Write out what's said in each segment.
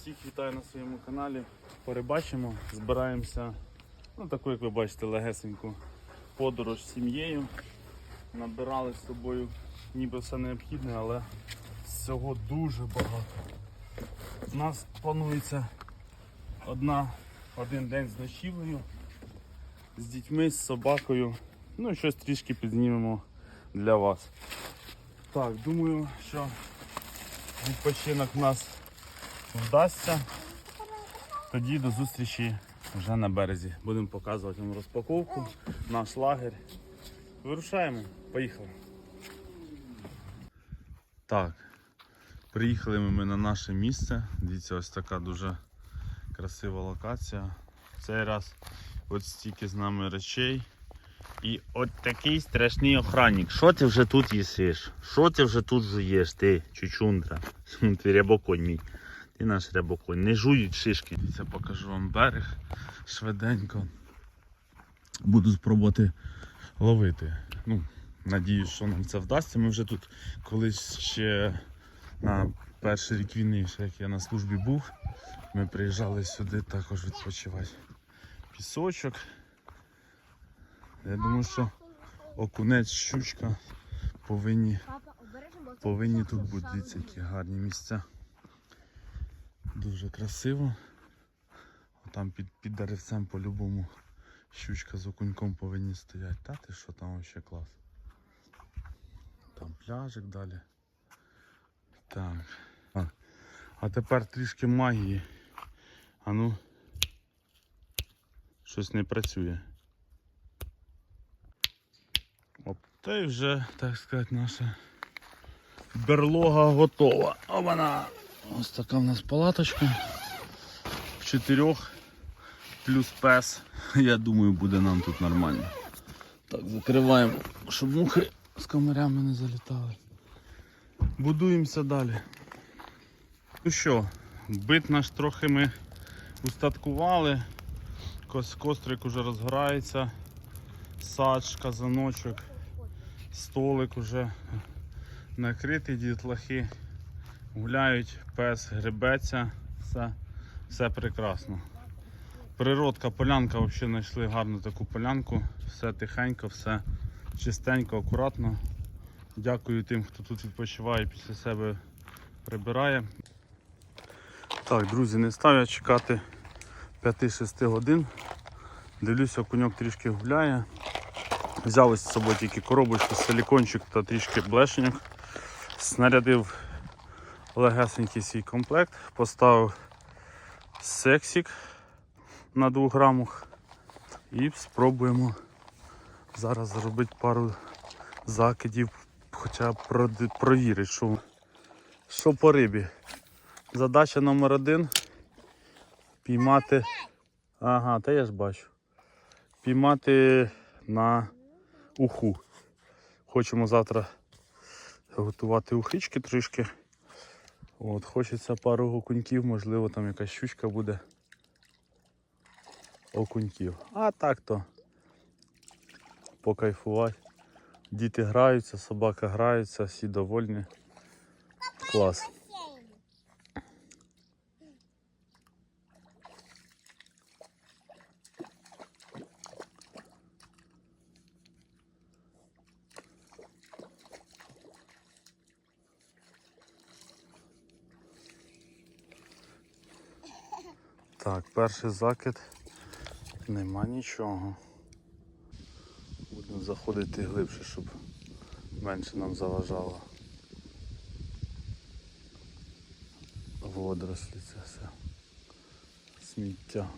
Всіх вітаю на своєму каналі. Перебачимо, збираємося, ну таку, як ви бачите, легесеньку подорож з сім'єю. Набирали з собою ніби все необхідне, але всього дуже багато. У нас планується одна, один день з ночівлею, з дітьми, з собакою. Ну і щось трішки підзнімемо для вас. Так, думаю, що відпочинок в нас вдасться. Тоді до зустрічі вже на березі. Будемо показувати вам розпаковку, наш лагерь. Вирушаємо, поїхали. Так, приїхали ми на наше місце. Дивіться, ось така дуже красива локація. Цей раз от стільки з нами речей. І от такий страшний охранник. Що ти вже тут їсиш? Що ти вже тут жуєш, ти, чучундра? Ти рябоконь мій. Ти наш рябоконь. Не жують шишки. Це покажу вам берег швиденько. Буду спробувати ловити. Ну, надіюсь, що нам це вдасться. Ми вже тут колись ще на перший рік війни, ще як я на службі був, ми приїжджали сюди також відпочивати. Пісочок. Я думаю, що окунець, щучка повинні, повинні тут бути. Дивіться, які гарні місця. Дуже красиво. Там під, під деревцем по-любому щучка з окуньком повинні стояти. Та ти що там ще клас. Там пляжик далі. Так. А, а тепер трішки магії. А ну. Щось не працює. Оп, та й вже, так сказати, наша берлога готова. Обана! Ось така в нас палаточка. В чотирьох плюс пес. Я думаю, буде нам тут нормально. Так, закриваємо, щоб мухи з комарями не залітали. Будуємося далі. Ну що, бит наш трохи ми устаткували. Кострик уже розгорається. Садж, казаночок, столик уже накритий, дітлахи гуляють, пес гребеться, все, все прекрасно. Природка, полянка, взагалі знайшли гарну таку полянку, все тихенько, все чистенько, акуратно. Дякую тим, хто тут відпочиває, після себе прибирає. Так, друзі, не став я чекати 5-6 годин. Дивлюся, коньок трішки гуляє. Взяли з собою тільки коробочку, силікончик та трішки блешеньок. Снарядив легесенький свій комплект, поставив сексік на 2 грамах і спробуємо зараз зробити пару закидів, хоча б провірити, що, що по рибі. Задача номер один піймати. Ага, та я ж бачу. Піймати на уху. Хочемо завтра готувати ухички трішки. От, Хочеться пару окуньків, можливо там якась щучка буде. Окуньків. А так то покайфувати. Діти граються, собака грається, всі довольні. Клас. Так, перший закид. Нема нічого. Будемо заходити глибше, щоб менше нам заважало. Водорослі це все. Сміття.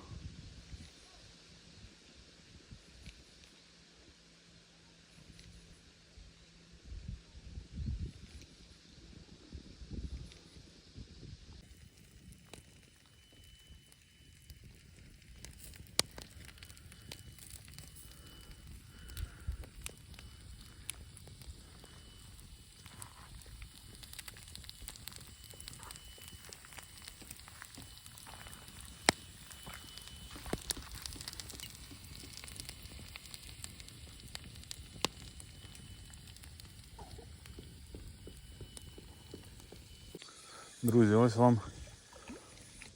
Друзі, ось вам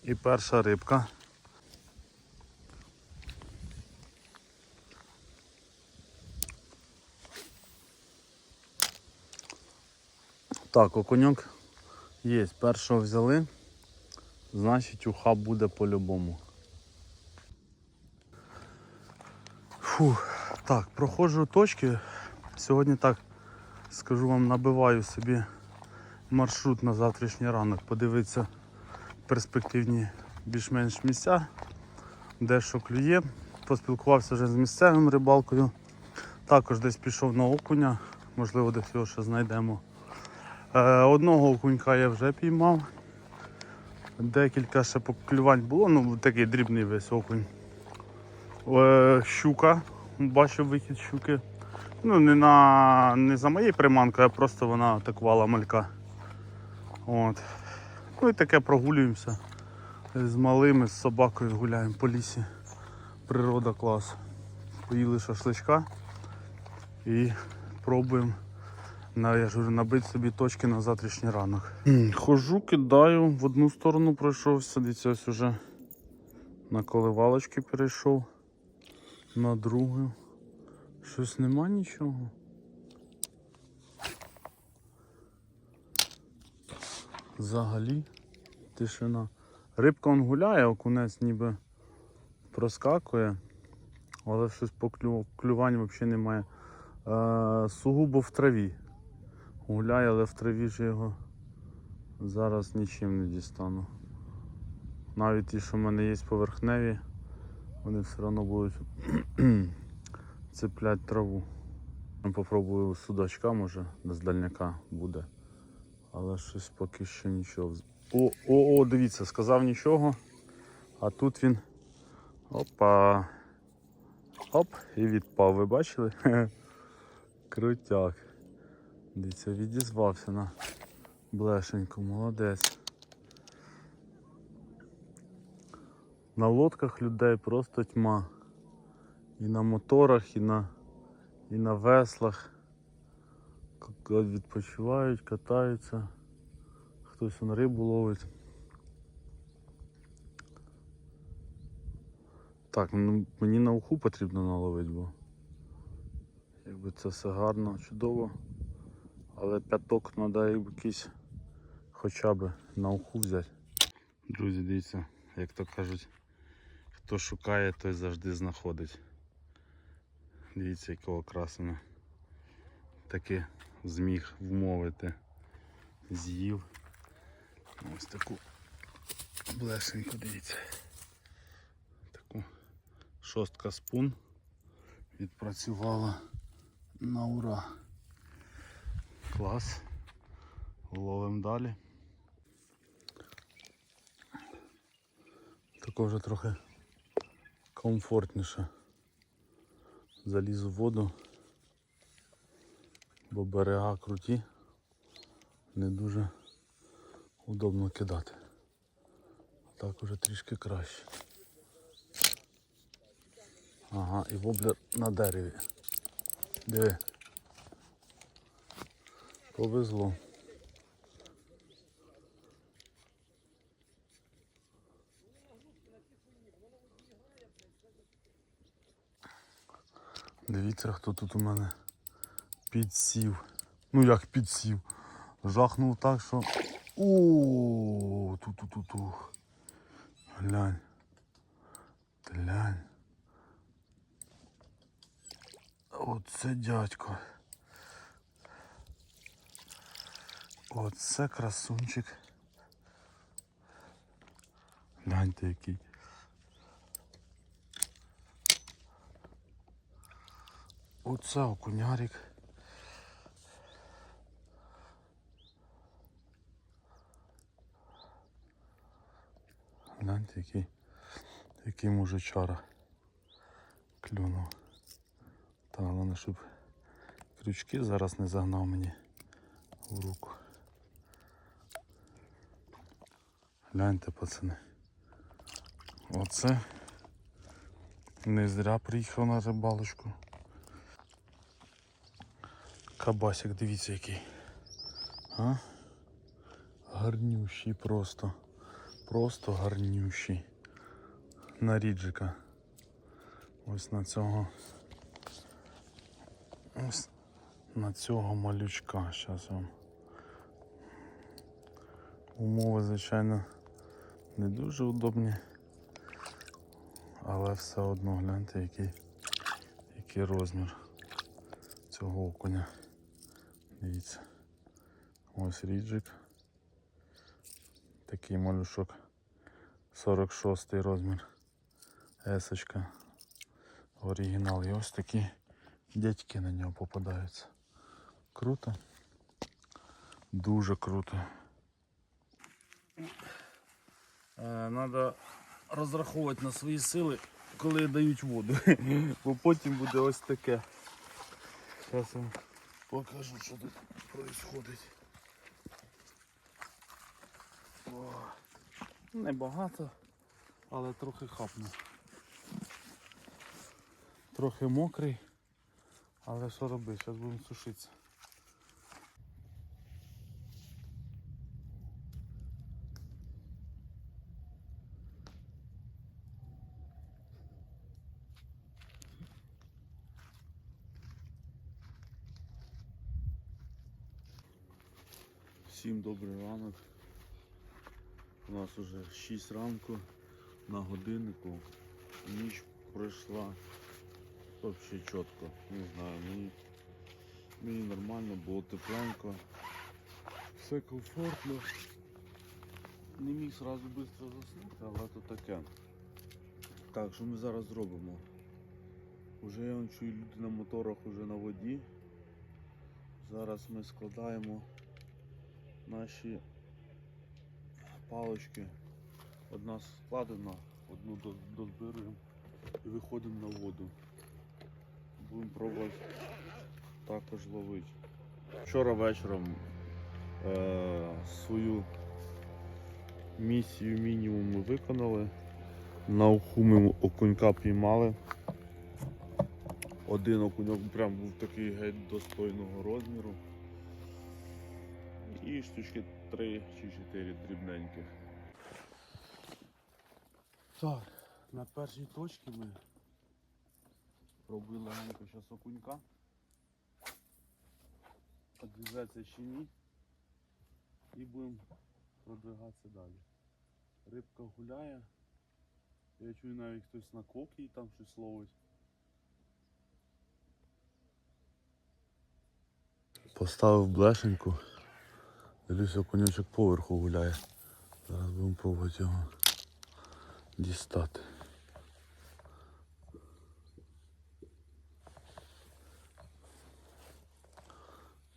І перша рибка. Так, окуньок є. Першого взяли. Значить, уха буде по-любому. Фух, так, проходжу точки. Сьогодні так скажу вам, набиваю собі маршрут на завтрашній ранок. Подивитися перспективні більш-менш місця, де що клює. Поспілкувався вже з місцевим рибалкою. Також десь пішов на окуня, можливо, десь його ще знайдемо. Е, одного окунька я вже піймав. Декілька ще поклювань було, ну такий дрібний весь окунь. Е, щука, бачив вихід щуки. Ну, не, на, не за моєю приманкою, а просто вона атакувала малька. От. Ну і таке прогулюємося. З малими, з собакою гуляємо по лісі. Природа клас. Поїли шашличка і пробуємо на, я ж говорю, набити собі точки на завтрашній ранок. Хожу, кидаю, в одну сторону пройшовся, дивіться, ось уже на коливалочки перейшов, на другу. Щось нема нічого. Взагалі тишина. Рибка он гуляє, окунець ніби проскакує, але щось по клю... клювань взагалі немає. Е, сугубо в траві. Гуляє, але в траві ж його зараз нічим не дістану. Навіть ті, що в мене є поверхневі, вони все одно будуть цеплять траву. Попробую судачка, може, з дальняка буде. Але щось поки що нічого. О, о, о, дивіться, сказав нічого. А тут він. Опа. Оп, і відпав, ви бачили? Крутяк. Дивіться, відізвався на блешеньку, молодець. На лодках людей просто тьма. І на моторах, і на, і на веслах. Відпочивають, катаються. Хтось на рибу ловить. Так, ну, мені на уху потрібно наловити, бо якби це все гарно, чудово. Але п'яток треба якийсь хоча б на уху взяти. Друзі, дивіться, як то кажуть, хто шукає, той завжди знаходить. Дивіться, якого красення. Таки зміг вмовити. З'їв. Ось таку блешеньку, дивіться. Таку шостка спун відпрацювала на ура. Клас. Ловимо далі. Тако вже трохи комфортніше. Залізу в воду, бо берега круті, не дуже удобно кидати. Так уже трішки краще. Ага, і воблер на дереві. Диви. Повезло. Дивіться, хто тут у мене підсів. Ну як підсів. Жахнув так, що. О, ту-ту-ту-ту. Глянь. Глянь. Оце дядько. Оце красунчик. Гляньте який. Оце окунярик. Гляньте, який, який мужичара клюнув. Та головне, щоб крючки зараз не загнав мені в руку. Гляньте, пацани. Оце не зря приїхав на рибалочку. Кабасик, дивіться який. А? Гарнющий просто. Просто гарнющий. На ріджика. Ось на цього. Ось на цього малючка. Зараз вам. Умови, звичайно, не дуже удобні. Але все одно гляньте, який, який розмір цього окуня. Дивіться. Ось ріджик. Такий малюшок. 46 розмір. Есочка. Оригінал. І ось такі дядьки на нього попадаються. Круто. Дуже круто. Треба розраховувати на свої сили, коли дають воду. Бо потім буде ось таке. Зараз вам покажу, що тут відбувається. Небагато, але трохи хапне. Трохи мокрий, але що робити, зараз будемо сушитися. Всім добрий ранок. У нас уже 6 ранку на годиннику. Ніч пройшла взагалі чітко. Не знаю, мені, мені нормально, було тепленько. Все комфортно. Не міг одразу швидко заснути, але то таке. Так, що ми зараз зробимо? Уже я вон чую люди на моторах уже на воді. Зараз ми складаємо наші палочки. Одна складена, одну доз- дозбираємо і виходимо на воду. Будемо пробувати також ловити. Вчора вечором е- свою місію мінімум ми виконали. На уху ми окунька піймали. Один окуньок прям був такий геть достойного розміру. І штучки 3 чи 4 дрібненьких. Так, на першій точці ми пробили легенько зараз окунька. Одвізається чи ні. І будемо продвигатися далі. Рибка гуляє. Я чую навіть хтось на кокі там щось ловить. Поставив блешеньку. Дивлюся, конячок поверху гуляє. Зараз будемо пробувати його дістати.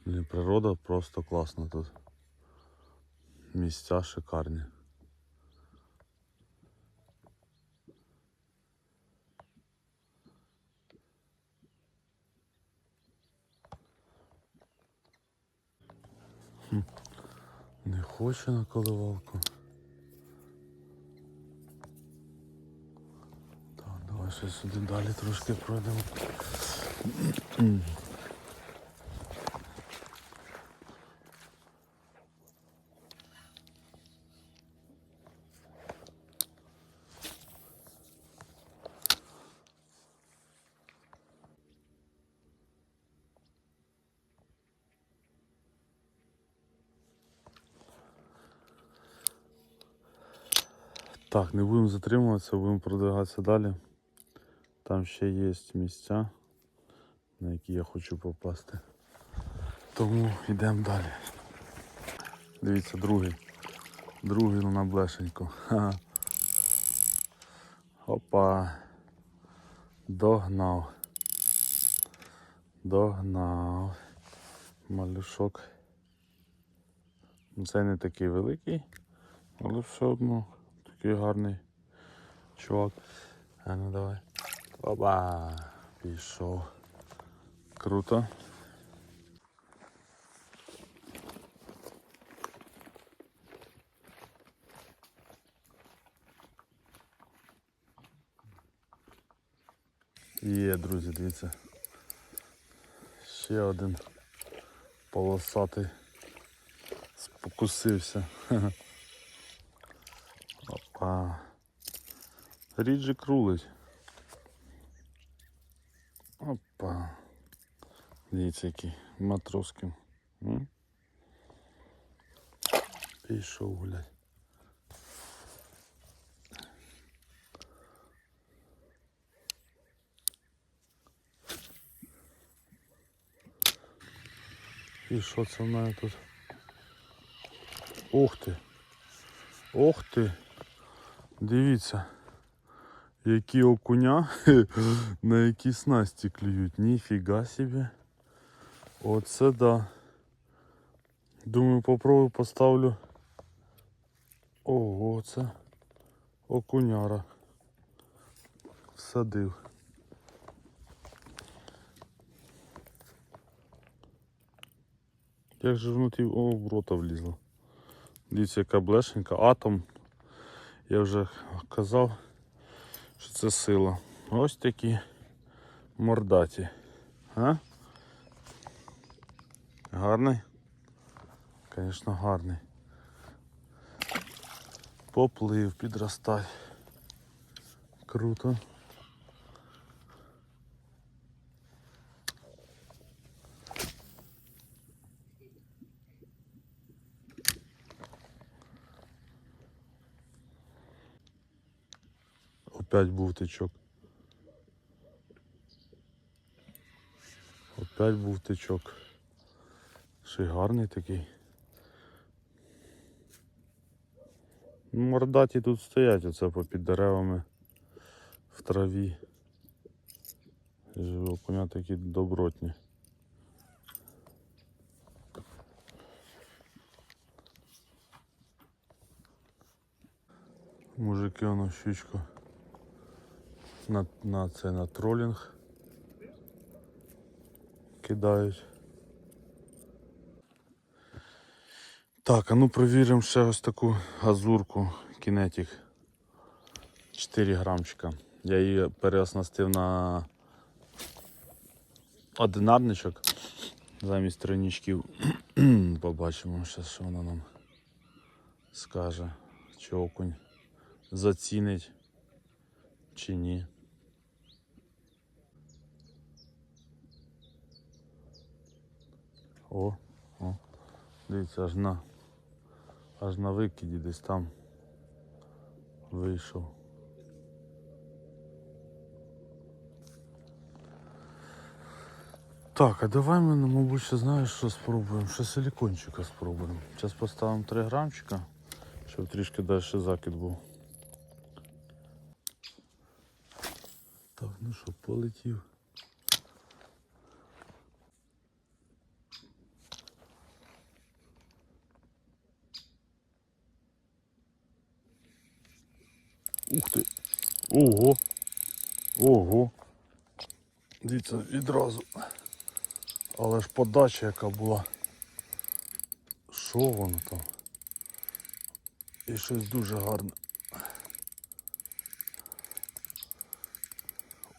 Блін, природа просто класна тут. Місця шикарні. Не хоче на коливалку. Так, давай ще сюди далі трошки пройдемо. Так, не будемо затримуватися, будемо продвигатися далі. Там ще є місця, на які я хочу попасти. Тому йдемо далі. Дивіться, другий. Другий ну, на блешеньку. Опа. Догнав. Догнав. Малюшок. Ну, Це не такий великий, але все одно такий гарний чувак. А ну давай. Опа! Пішов. Круто. Є, друзі, дивіться. Ще один полосатий спокусився. Опа. Ріджик рулить. Опа. Дивіться, який матроским. М? Пішов гулять. І що це в мене тут? Ух ти! Ох ти! Дивіться, які окуня на які снасті клюють. Ніфіга собі. Оце да. Думаю, попробую поставлю. Ого, це окуняра. Всадив. Як же внутрі о, в рота влізло. Дивіться, яка блешенька. Атом. Я вже казав, що це сила. Ось такі мордаті. А? Гарний? Звісно, гарний. Поплив, підростай. Круто. Опять був тичок. Опять був тичок. Ще й гарний такий. Ну, Мордаті тут стоять оце попід деревами в траві. Живі коня такі добротні. Мужики воно щучку на, на це на тролінг кидають. Так, а ну провіримо ще ось таку газурку Kinetic 4 грамчика. Я її переоснастив на одинарничок замість тройничків. Побачимо зараз, що вона нам скаже, чи окунь зацінить чи ні. О, о, дивіться, аж на аж на викиді десь там вийшов. Так, а давай ми, ну, мабуть, ще знаєш, що спробуємо? Ще силікончика спробуємо. Зараз поставимо 3 грамчика, щоб трішки далі закид був. Так, ну що, полетів. Ух ти! Ого! Ого! Дивіться, відразу. Але ж подача яка була. Що воно там? І щось дуже гарне.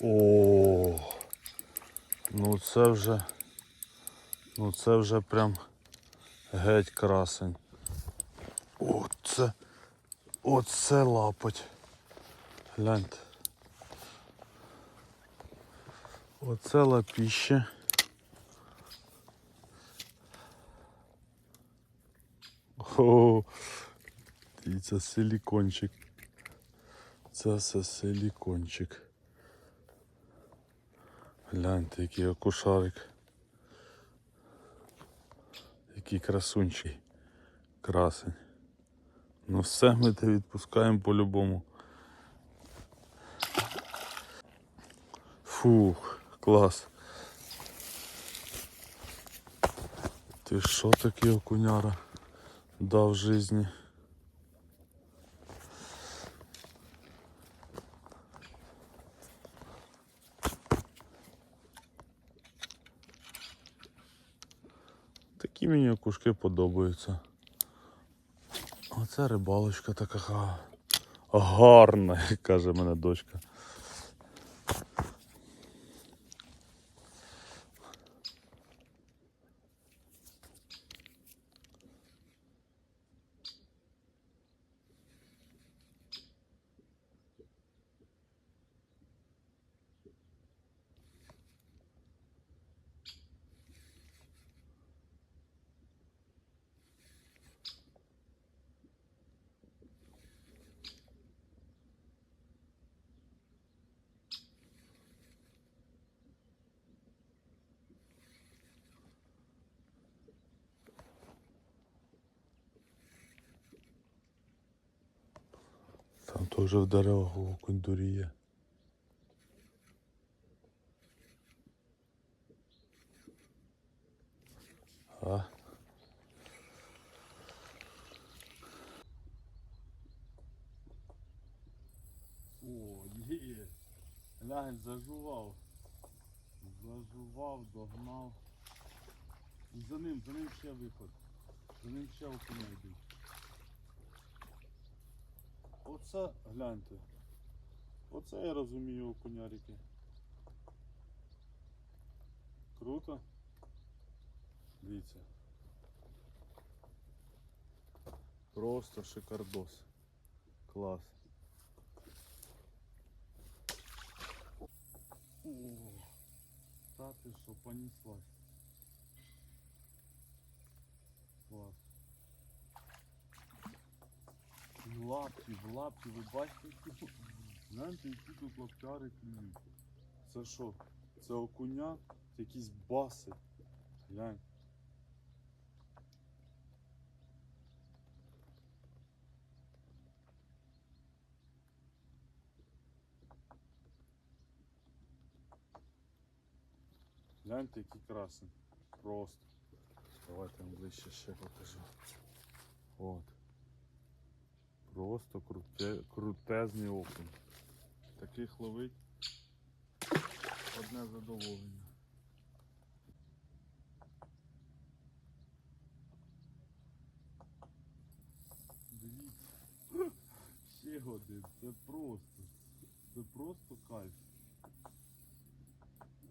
О, ну це вже, ну це вже прям геть красень. Оце, оце лапоть. Гляньте. Оце лапіще. О, дивіться, силікончик. Це все силікончик. Гляньте, який окушарик. Який красунчий. Красень. Ну все ми те відпускаємо по-любому. Фух, клас. Ти що такий окуняра дав житті? Такі мені окушки подобаються. Оце рибалочка така гарна, каже мене дочка. Теж в деревах окунь дуріє. А? О, є. Глянь, зажував. Зажував, догнав. За ним, за ним ще виход. За ним ще окуня йдуть. Оце, гляньте. Оце я розумію окунярики. Круто. Дивіться. Просто шикардос. Клас. О, та ти що, понеслась. Клас. І лапки, в лапки, ви бачите? Гляньте, які тут лаптяри клюють. Це що? Це окуня? Це якісь баси. Глянь. Гляньте, які красні. Просто. Давайте вам ближче ще покажу. От. Просто круте, крутезний окунь. Таких ловить одне задоволення. Дивіться. Ще один. Це просто. Це просто кайф.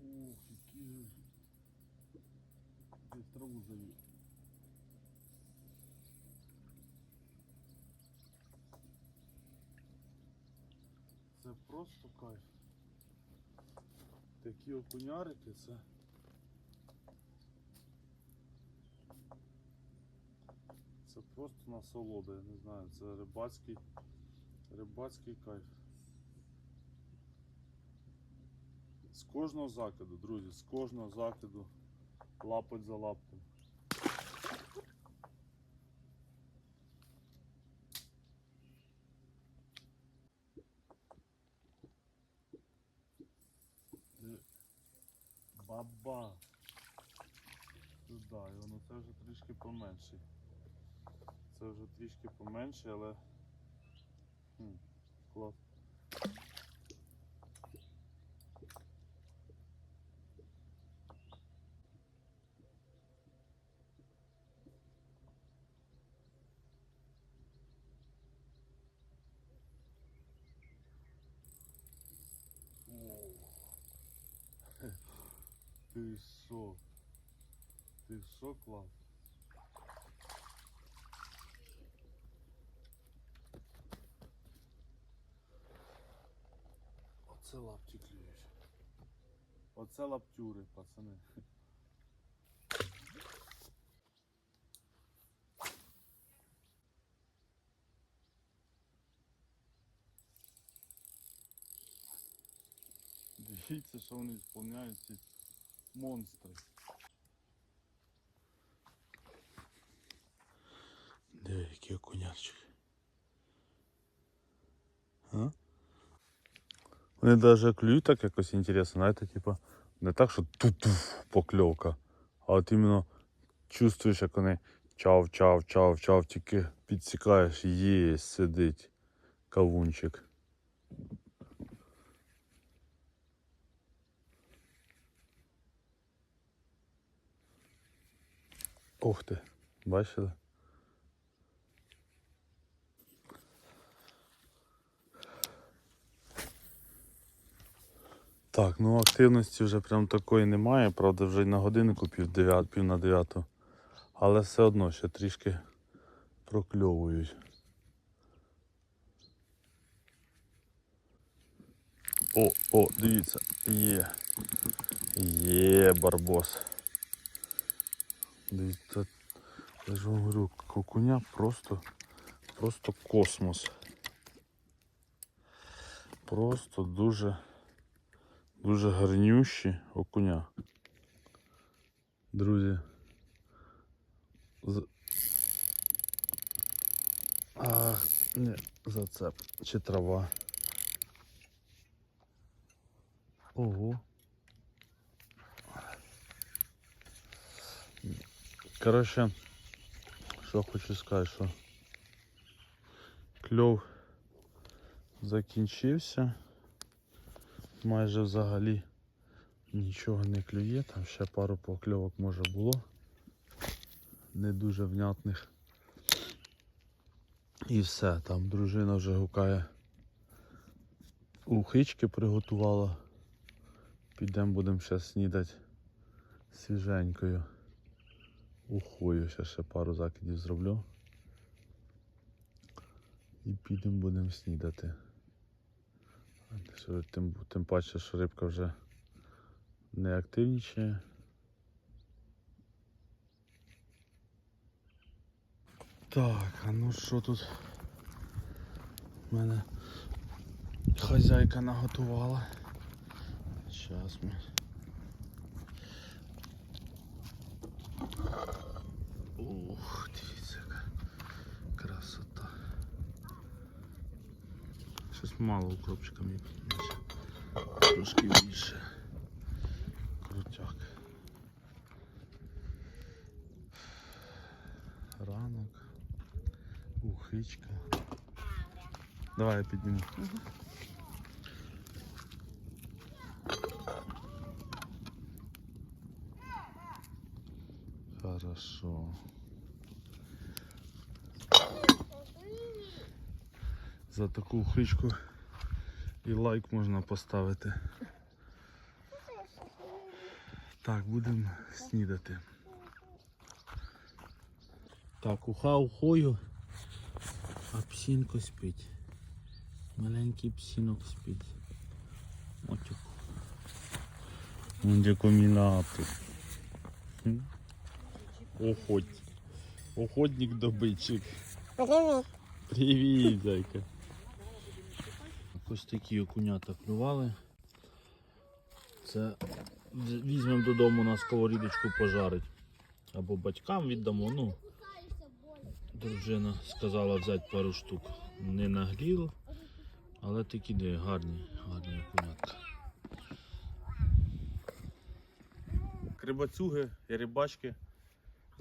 Ох, які же. Десь траву завів. Це просто кайф. Такі окунярики це. Це просто насолода, я не знаю, це рибацький, рибацький кайф. З кожного закиду, друзі, з кожного закиду лапоть за лапком. Е, Баба. Сюди, і воно це вже трішки поменше. Це вже трішки поменше, але хм, клас. Ти що? Ти що клас? Оце лапті клюють. Оце лаптюри, пацани. Дивіться, що вони сповняють ці монстри. Де які окунярчики? А? Вони навіть клюють так якось інтересно, знаєте, типа, не так, що ту-туф а от іменно чувствуєш, як вони чав, чав, чав, чав, тільки підсікаєш, є, сидить кавунчик. Ух ти, бачили? Так, ну активності вже прям такої немає, правда вже й на годиннику пів, дев'ят, пів на дев'яту. Але все одно ще трішки прокльовують. О, о, дивіться, є. Є барбос. Дивіться, я ж вам говорю, кокуня просто, просто космос. Просто дуже, дуже гарнющі окуня. Друзі. З... А, Не, зацеп. Чи трава. Ого. Коротше, що хочу сказати, що кльов закінчився. Майже взагалі нічого не клює, там ще пару покльовок може було. Не дуже внятних. І все, там дружина вже гукає. Ухички приготувала. Підемо будемо зараз снідати свіженькою. Ухою, ще ще пару закидів зроблю. І підемо будемо снідати. Тим, тим паче, що рибка вже не активнічає. Так, а ну що тут? У мене хазяйка наготувала. Зараз ми. Ух, дивіться, яка красота. Щось мало укропчика мені підніметься. Трошки більше. Крутяк. Ранок. Ухичка. Давай я підніму. Хорошо. За таку ухичку і лайк можна поставити. Так, будемо снідати. Так, уха ухою, а псінко спить. Маленький псінок спить. Мотюк. Вон де комінати. Охоть. Охотник добитчик. Привіт, зайка. Ось такі окунята клювали. Це візьмемо додому на сковорідочку пожарить. Або батькам віддамо. Ну, дружина сказала взяти пару штук. Не на гріл, але такі де гарні, гарні окунятка. Рибацюги і рибачки.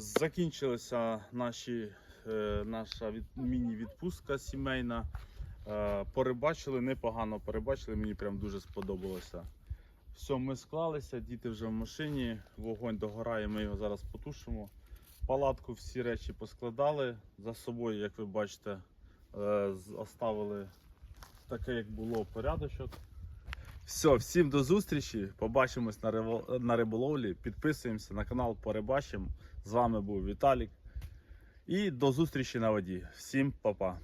Закінчилася наші, е, наша від, міні-відпустка сімейна. Е, порибачили, непогано порибачили, мені прям дуже сподобалося. Все, ми склалися, діти вже в машині, вогонь догорає, ми його зараз потушимо. Палатку всі речі поскладали за собою, як ви бачите, е, оставили таке, як було порядочок. Все, всім до зустрічі. Побачимось на, риболовлі. Підписуємося на канал Порибачимо. З вами був Віталік. І до зустрічі на воді. Всім па-па.